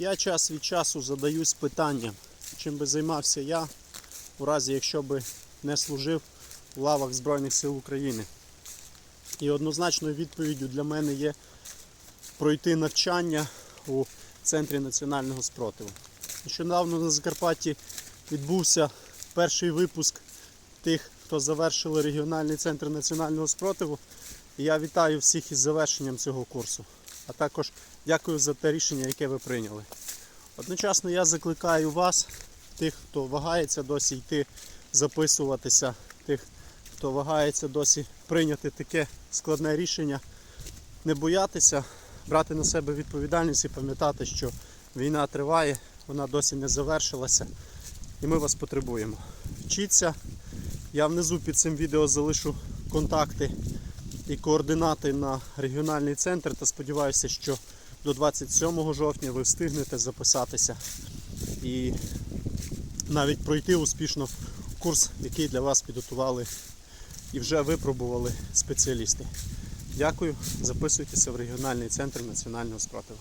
Я час від часу задаюсь питанням, чим би займався я у разі, якщо би не служив у лавах Збройних сил України. І однозначною відповіддю для мене є пройти навчання у Центрі національного спротиву. Нещодавно на Закарпатті відбувся перший випуск тих, хто завершили регіональний центр національного спротиву. І я вітаю всіх із завершенням цього курсу. А також дякую за те рішення, яке ви прийняли. Одночасно я закликаю вас, тих, хто вагається досі йти записуватися, тих, хто вагається досі прийняти таке складне рішення, не боятися, брати на себе відповідальність і пам'ятати, що війна триває, вона досі не завершилася, і ми вас потребуємо. Вчіться. Я внизу під цим відео залишу контакти і координати на регіональний центр та сподіваюся, що до 27 жовтня ви встигнете записатися і навіть пройти успішно курс, який для вас підготували і вже випробували спеціалісти. Дякую, записуйтеся в регіональний центр національного спротиву.